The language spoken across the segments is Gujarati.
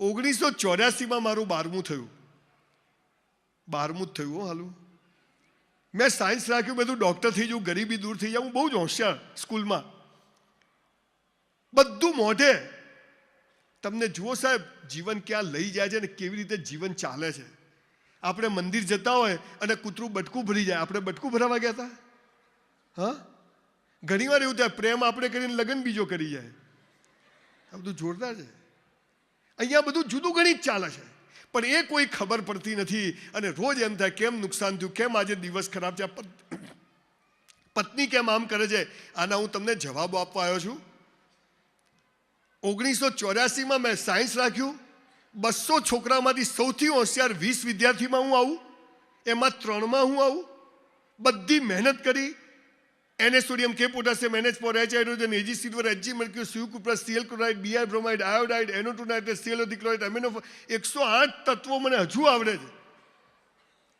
ઓગણીસો ચોર્યાસીમાં મારું બારમું થયું. બારમું જ થયું હાલું. મેં સાયન્સ રાખ્યું, બધું ડૉક્ટર થઈ જવું ગરીબી દૂર થઈ જાઉં હું બહુ જ હોશિયાર સ્કૂલમાં. બધું મોઢે. તમને જુઓ સાહેબ, જીવન ક્યાં લઈ જાય છે ને કેવી રીતે જીવન ચાલે છે. આપણે મંદિર જતા હોય અને કૂતરું બટકું ભરી જાય. આપણે બટકું ભરાવા ગયા હતા હા? ઘણીવાર એવું થાય, પ્રેમ આપણે કરીને લગ્ન બીજો કરી જાય. આ બધું જોરદાર છે. અહીંયા બધું જુદું ગણિત ચાલે છે. પણ એ કોઈ ખબર પડતી નથી અને રોજ એમ થાય, કેમ નુકસાન થયું? કેમ આજે દિવસ ખરાબ છે? પત્ની કેમ આમ કરે છે? આના હું તમને જવાબો આપવા આવ્યો છું. ઓગણીસો ચોર્યાસીમાં મેં સાયન્સ રાખ્યું. બસો છોકરામાંથી સૌથી હોશિયાર વીસ વિદ્યાર્થીમાં હું આવું. એમાં ત્રણમાં હું આવું. બધી મહેનત કરી. એને સોડિયમ કે potassium NH four H hydrogen AG silver HG mercurous copper CL chloride BR bromide, iodide N O two nitrate CL dichloride amino એકસો આઠ તત્વો મને હજુ આવડે છે.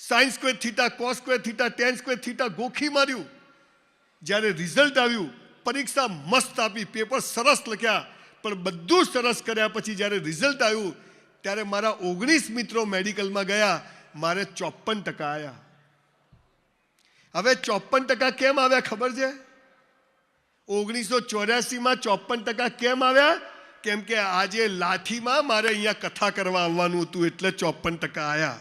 Sine square theta, cos square theta, tan square theta ગોખી માર્યું. જ્યારે રિઝલ્ટ આવ્યું, પરીક્ષા મસ્ત આપી, પેપર સરસ લખ્યા, પણ બધું સરસ કર્યા પછી જ્યારે રિઝલ્ટ આવ્યું, ત્યારે મારા ઓગણીસ મિત્રો મેડિકલમાં ગયા, મારે ચોપન ટકા આવ્યા હવે ચોપન ટકા કેમ આવ્યા ખબર છે? ઓગણીસો ચોર્યાસીમાં ચોપન ટકા કેમ આવ્યા? કેમ કે આજે લાઠીમાં મારે અહીંયા કથા કરવા આવવાનું હતું એટલે ચોપન ટકા આવ્યા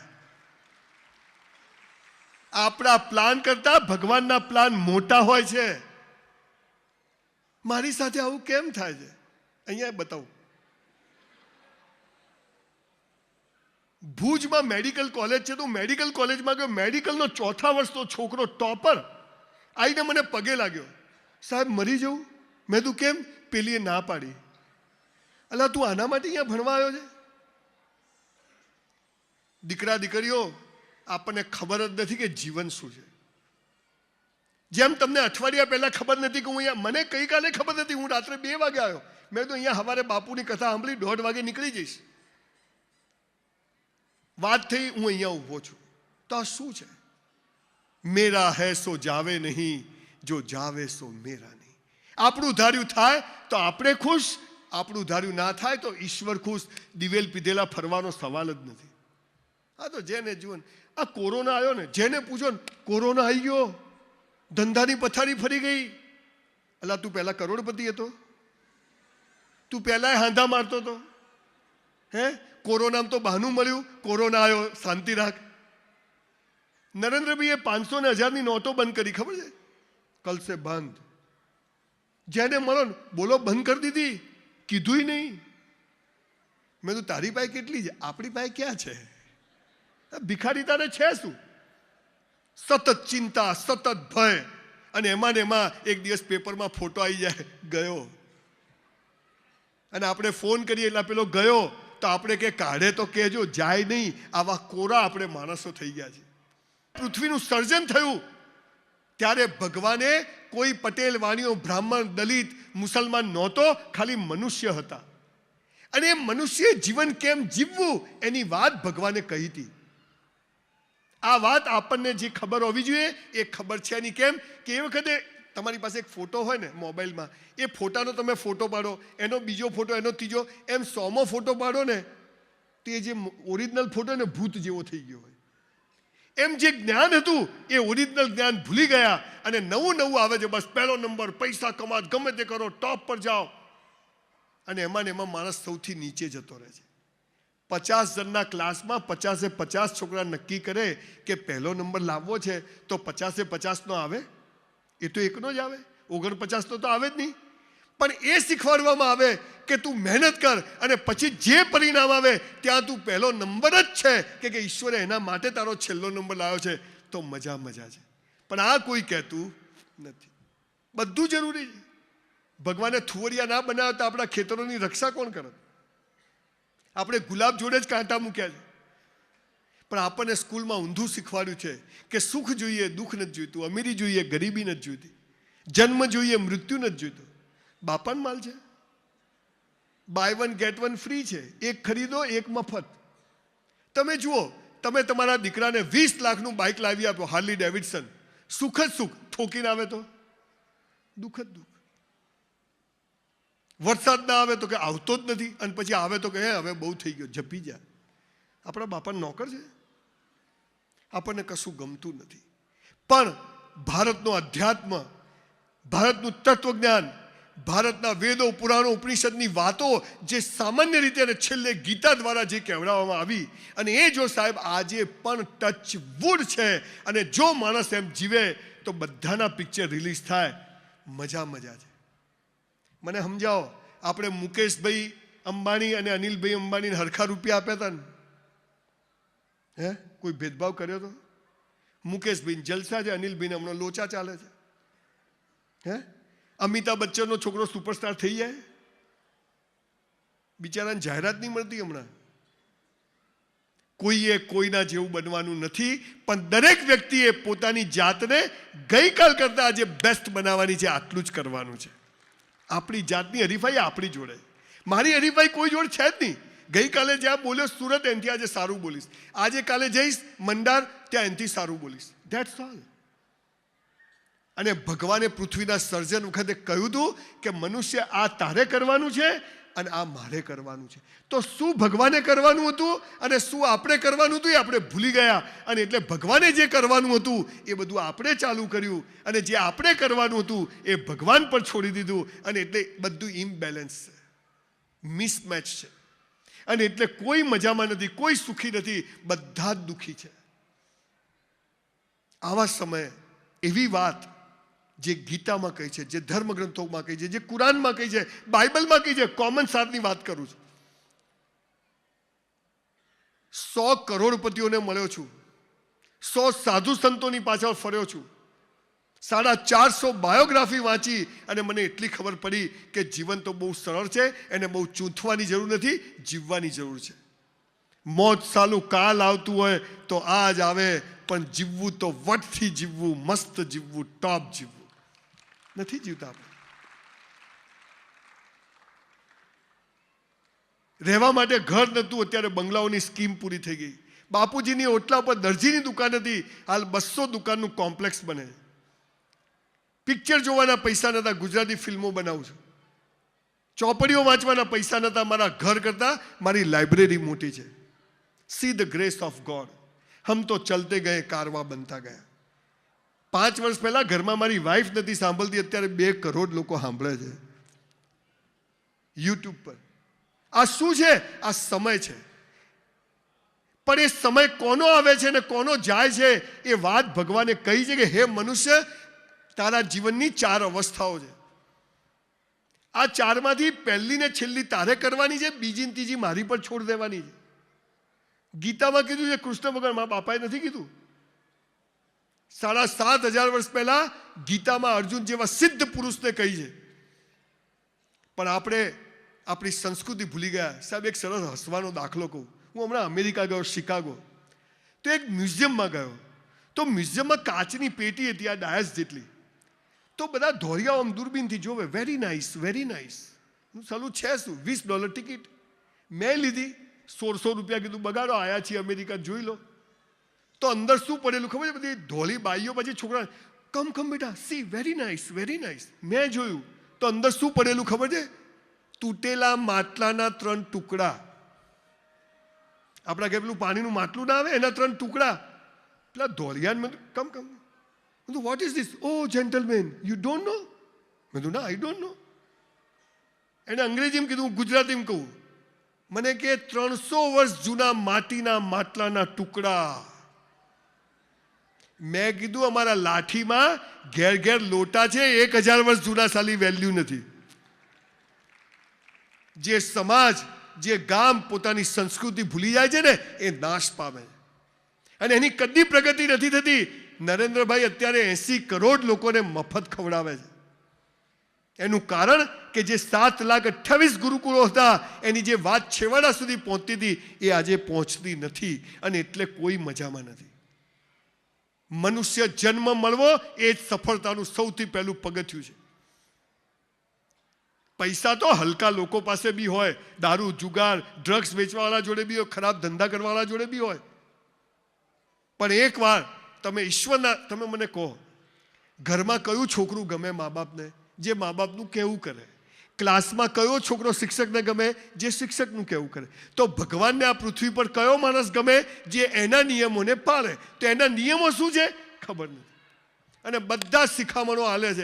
આપણા પ્લાન કરતા ભગવાનના પ્લાન મોટા હોય છે. મારી સાથે આવું કેમ થાય છે? અહીંયા બતાવું. ભુજમાં મેડિકલ કોલેજ છે તો મેડિકલ કોલેજમાં ગયો. મેડિકલનો ચોથા વર્ષનો છોકરો ટોપર. આવીને મને પગે લાગ્યો. સાહેબ, મરી જવું? મેં તું કેમ પેલીએ ના પાડી? અલા, તું આના માટે અહીંયા ભણવા આવ્યો છે? દીકરા, દીકરીઓ, આપણને ખબર જ નથી કે જીવન શું છે. જેમ તમને અઠવાડિયા પહેલાં ખબર નથી કે હું અહીંયા મને ગઈકાલે ખબર નથી. હું રાત્રે બે વાગે આવ્યો. મેં તો અહીંયા સવારે બાપુની કથા સાંભળી દોઢ વાગે નીકળી જઈશ. વાત થઈ હું અહીંયા ઊભો છું. તો આ શું છે? મેરા હૈ સો જાવે નહીં જો જાવે સો મેરા નહીં. આપણું ધાર્યું થાય તો આપણે ખુશ આપણું ધાર્યું ના થાય તો ઈશ્વર ખુશ. દિવેલ પીધેલા ફરવાનો સવાલ જ નથી. હા તો જેને જુઓ ને, આ કોરોના આવ્યો ને જેને પૂછો ને કોરોના આવી ગયો ધંધાની પથારી ફરી ગઈ. અલા તું પહેલાં કરોડપતિ હતો? તું પહેલાં હાંધા મારતો હતો? હે? કોરોનામાં તો બહાનું મળ્યું. કોરોના આવ્યો શાંતિ રાખ. નરેન્દ્રભાઈએ પાંચસો ને હજારની નોટો બંધ કરી, ખબર છે? કલસે બંધ. જેને મળો બોલો, બંધ કરી દીધી. કીધુંય નહીં. મેં તો તારી પાસે કેટલી છે? આપણી પાસે ક્યાં છે? ભિખારી તારે છે શું? સતત ચિંતા, સતત ભય. અને એમાં ને એમાં એક દિવસ પેપરમાં ફોટો આવી જાય, ગયો. અને આપણે ફોન કરીએ એટલે પેલો ગયો. તો આપણે કે કાઢે તો કહેજો, જાય નહીં. આવા કોરા આપણે માણસો થઈ ગયા છે. પૃથ્વીનું સર્જન થયું. ત્યારે ભગવાને કોઈ પટેલ વાણીઓ બ્રાહ્મણ, દલિત, મુસલમાન નહોતો, ખાલી મનુષ્ય હતા. અને એ મનુષ્ય જીવન કેમ જીવવું એની વાત ભગવાને કહી હતી. આ વાત આપણને જે ખબર હોવી જોઈએ, એ ખબર છે એની કેમ? કે એ વખતે તમારી પાસે એક ફોટો હોય ને મોબાઈલમાં, એ ફોટાનો તમે ફોટો પાડો, એનો બીજો ફોટો, એનો ત્રીજો, એમ સોમો ફોટો પાડો ને, તો એ જે ઓરિજિનલ ફોટો ને ભૂત જેવો થઈ ગયો હોય. એમ જે જ્ઞાન હતું, એ ઓરિજિનલ જ્ઞાન ભૂલી ગયા અને નવું નવું આવે છે. બસ પહેલો નંબર, પૈસા કમાત, ગમે તે કરો, ટોપ પર જાઓ. અને એમાં ને એમાં માણસ સૌથી નીચે જતો રહે છે. પચાસ જણના ક્લાસમાં પચાસે પચાસ છોકરા નક્કી કરે કે પહેલો નંબર લાવવો છે, તો પચાસે પચાસનો આવે એ તો એકનો જ આવે. ઓગણપચાસનો તો આવે જ નહીં. પણ એ શીખવાડવામાં આવે કે તું મહેનત કર અને પછી જે પરિણામ આવે ત્યાં તું પહેલો નંબર જ છે કે કે ઈશ્વરે એના માટે તારો છેલ્લો નંબર લાવ્યો છે. તો મજા મજા છે. પણ આ કોઈ કહેતું નથી. બધું જરૂરી છે. ભગવાને થુવરિયા ના બનાવ્યા તો આપણા ખેતરોની રક્ષા કોણ કરે? આપણે ગુલાબ જોડે જ કાંટા મૂક્યા છે. પણ આપણને સ્કૂલમાં ઊંધું શીખવાડ્યું છે કે સુખ જોઈએ, દુઃખ નથી જોઈતું, અમીરી જોઈએ, ગરીબી નથી જોઈતી, જન્મ જોઈએ, મૃત્યુ નથી જોઈતું. બાપન માલ છે. Buy one get one free છે. એક ખરીદો, એક મફત. તમે જુઓ, તમે તમારા દીકરાને વીસ લાખનું બાઇક લાવી આપો હાર્લી ડેવિડસન સુખ જ સુખ, ઠોકીને આવે તો? દુઃખ જ દુઃખ. વરસાદ ના આવે તો કે આવતો જ નથી, અને પછી આવે તો કે, હે, હવે બહુ થઈ ગયો જપી જા. આપણા બાપા નોકર છે. આપણને કશું ગમતું નથી. પણ ભારતનો અધ્યાત્મ, ભારતનું તત્વજ્ઞાન, ભારતના વેદો, પુરાણો, ઉપનિષદની વાતો જે સામાન્ય રીતે અને છેલ્લે ગીતા દ્વારા જે કહેવડાવવામાં આવી, અને એ જો સાહેબ આજે પણ ટચ વુડ છે, અને જો માણસ એમ જીવે, તો બધાના પિક્ચર રિલીઝ થાય. મજા મજા છે. મને સમજાવો, આપણે મુકેશભાઈ અંબાણી અને અનિલભાઈ અંબાણીને હરખા રૂપિયા આપ્યા હતા ને? હે? કોઈ ભેદભાવ કર્યો તો? મુકેશભાઈ જલસા છે, અનિલભાઈને હમણાં લોચા ચાલે છે. હે? અમિતાભ બચ્ચનનો છોકરો સુપરસ્ટાર થઈ જાય? બિચારાને જાહેરાત નહીં મળતી હમણાં? કોઈએ કોઈના જેવું બનવાનું નથી, પણ દરેક વ્યક્તિએ પોતાની જાતને ગઈકાલ કરતાં આજે બેસ્ટ બનાવવાની છે, આટલું જ કરવાનું છે. આપણી જાતની હરીફાઈ આપણી જોડે. મારી હરીફાઈ કોઈ જોડે છે જ નહીં. ગઈકાલે જ્યાં બોલ્યો, સુરત એનથી આજે સારું બોલીશ. આજે કાલે જઈશ, મંડાર, ત્યાં એનાથી સારું બોલીશ. ધેટ્સ ઓલ અને ભગવાને પૃથ્વીના સર્જન વખતે કહ્યું હતું કે મનુષ્ય આ તારે કરવાનું છે અને આ મારે કરવાનું છે. તો શું ભગવાને કરવાનું હતું અને શું આપણે કરવાનું હતું એ આપણે ભૂલી ગયા. અને એટલે ભગવાને જે કરવાનું હતું એ બધું આપણે ચાલુ કર્યું. અને જે આપણે કરવાનું હતું એ ભગવાન પર છોડી દીધું. અને એટલે બધું ઇમ્બેલેન્સ છે. મિસમેચ છે. અને એટલે કોઈ મજામાં નથી, કોઈ સુખી નથી, બધા જ દુઃખી છે. આવા સમયે એવી વાત જે ગીતામાં કહી છે, જે ધર્મગ્રંથોમાં કહી છે, જે કુરાનમાં કહી છે, બાઇબલમાં કહી છે કોમન સારની વાત કરું છું. સો કરોડપતિઓને મળ્યો છું. સો સાધુ સંતોની પાછળ ફર્યો છું. સાડા ચારસો બાયોગ્રાફી વાંચી અને મને એટલી ખબર પડી કે જીવન તો બહુ સરળ છે, એને બહુ ચૂંથવાની જરૂર નથી, જીવવાની જરૂર છે. મોત સાલું કાલ આવતું હોય તો આજ આવે, પણ જીવવું તો વટથી જીવવું, મસ્ત જીવવું ટોપ જીવવું. નથી જીવતા આપણે. રહેવા માટે ઘર નહોતું, અત્યારે બંગલાઓની સ્કીમ પૂરી થઈ ગઈ. બાપુજીની ઓટલા પર દરજીની દુકાન હતી, હાલ બસો દુકાનનું કોમ્પ્લેક્સ બને પિક્ચર જોવાના પૈસા નહોતા ગુજરાતી ફિલ્મો બનાવું છું. ચોપડીઓ વાંચવાના પૈસા નહોતા મારા ઘર કરતાં મારી લાઇબ્રેરી મોટી છે. See the grace of God હમ તો ચલતે ગયે, કારવા બનતા ગયા. પાંચ વર્ષ પહેલાં ઘરમાં મારી વાઈફ નથી સાંભળતી. અત્યારે બે કરોડ લોકો સાંભળે છે. યુટ્યુબ પર. આ શું છે? આ સમય છે. પણ એ સમય કોનો આવે છે ને કોનો જાય છે એ વાત ભગવાને કહી છે કે, હે મનુષ્ય તારા જીવનની ચાર અવસ્થાઓ છે. આ ચારમાંથી પહેલી ને છેલ્લી તારે કરવાની છે, બીજી ને ત્રીજી મારી પર છોડ દેવાની છે. ગીતામાં કીધું છે, કૃષ્ણ ભગવાન મા બાપાએ નથી કીધું? સાડા સાત હજાર વર્ષ પહેલા ગીતામાં અર્જુન જેવા સિદ્ધ પુરુષને કહી છે. પણ આપણે આપણી સંસ્કૃતિ ભૂલી ગયા. સાહેબ, એક સરસ હસવાનો દાખલો કહું. હું હમણાં અમેરિકા ગયો, શિકાગો. તો એક મ્યુઝિયમમાં ગયો. તો મ્યુઝિયમમાં કાચની પેટી હતી, આ ડાયસ જેટલી. તો બધા ધોરિયાઓ આમ દૂરબીનથી જોવે. વેરી નાઇસ વેરી નાઇસ હું ચાલું છે શું? વીસ ડોલર ટિકિટ મેં લીધી. સોળસો રૂપિયા કીધું, બગાડો, આયા છીએ અમેરિકા, જોઈ લો. તો અંદર શું પડેલું ખબર છે? બધી ધોળી બાઈઓ, પછી છોકરા, કમ કમ બેટા, see very nice very nice મેં જોયું. તો અંદર શું પડેલું ખબર છે? તૂટેલા માટલાના ત્રણ ટુકડા. આપણા કે પેલું પાણીનું માટલું ના આવે, એના ત્રણ ટુકડા. પેલા ધોળિયાને come come. What is this O gentleman you don't know મેં ના આઈ ડોન્ટ નો એને અંગ્રેજીમાં કીધું હું ગુજરાતીમાં કહું મને કે ત્રણસો વર્ષ જૂના માટીના માટલાના ટુકડા મેં કીધું અમારા લાઠીમાં ઘેર ઘેર લોટા છે એક હજાર વર્ષ જૂના સાલી વેલ્યુ નથી જે સમાજ જે ગામ પોતાની સંસ્કૃતિ ભૂલી જાય છે ને એ નાશ પામે અને એની કદી પ્રગતિ નથી થતી નરેન્દ્રભાઈ અત્યારે એસી કરોડ લોકોને મફત ખવડાવે છે. એનું કારણ કે જે સાત લાખ અઠ્યાવીસ ગુરુકુળો હતા, એની જે વાત છેવાડા સુધી પહોંચતી હતી, એ આજે પહોંચતી નથી અને એટલે કોઈ મજામાં નથી. મનુષ્ય જન્મ મળવો એ જ સફળતાનું સૌથી પહેલું પગથિયું છે. પૈસા તો હલકા લોકો પાસે બી હોય, દારૂ, જુગાર ડ્રગ્સ વેચવાવાળા જોડે બી હોય, ખરાબ ધંધા કરવાવાળા જોડે બી હોય. પણ એકવાર તમે ઈશ્વરના, તમે મને કહો, ઘરમાં કયું છોકરું ગમે મા બાપને જે મા બાપનું કેવું કરે? ક્લાસમાં કયો છોકરો શિક્ષકને ગમે? જે શિક્ષકનું કહેવું કરે? તો ભગવાનને આ પૃથ્વી પર કયો માણસ ગમે જે એના નિયમોને પાળે? તો એના નિયમો શું છે? ખબર નથી. અને બધા શિખામણો હાલે છે.